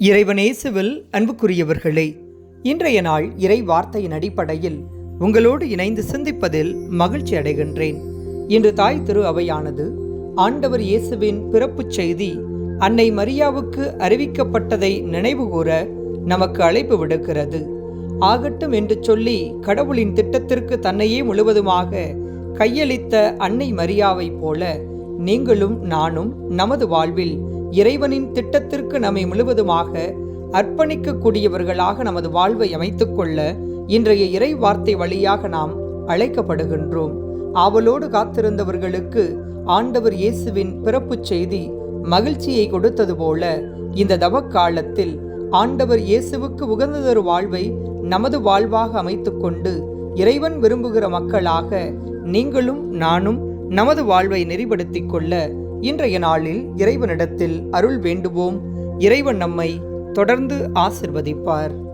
இறைவனேசுவில் அன்புக்குரியவர்களே இன்றைய நாள் இறை வார்த்தையின் அடிப்படையில் உங்களோடு இணைந்து சிந்திப்பதில் மகிழ்ச்சி அடைகின்றேன். இன்று தாய் திரு அவையானது ஆண்டவர் இயேசுவின் பிறப்புச் செய்தி அன்னை மரியாவுக்கு அறிவிக்கப்பட்டதை நினைவுகூர நமக்கு அழைப்பு விடுக்கிறது. ஆகட்டும் என்று சொல்லி கடவுளின் திட்டத்திற்கு தன்னையே முழுவதுமாக கையளித்த அன்னை மரியாவைப் போல நீங்களும் நானும் நமது வாழ்வில் இறைவனின் திட்டத்திற்கு நம்மை முழுவதுமாக அர்ப்பணிக்கக்கூடியவர்களாக நமது வாழ்வை அமைத்துக்கொள்ள இன்றைய இறை வார்த்தை வழியாக நாம் அழைக்கப்படுகின்றோம். ஆவலோடு காத்திருந்தவர்களுக்கு ஆண்டவர் இயேசுவின் பிறப்புச் செய்தி மகிழ்ச்சியை கொடுத்தது போல இந்த தவக்காலத்தில் ஆண்டவர் இயேசுவுக்கு உகந்ததொரு வாழ்வை நமது வாழ்வாக அமைத்துக்கொண்டு இறைவன் விரும்புகிற மக்களாக நீங்களும் நானும் நமது வாழ்வை நெறிப்படுத்திக் கொள்ள இன்றைய நாளில் இறைவனிடத்தில் அருள் வேண்டுவோம். இறைவன் நம்மை தொடர்ந்து ஆசிர்வதிப்பார்.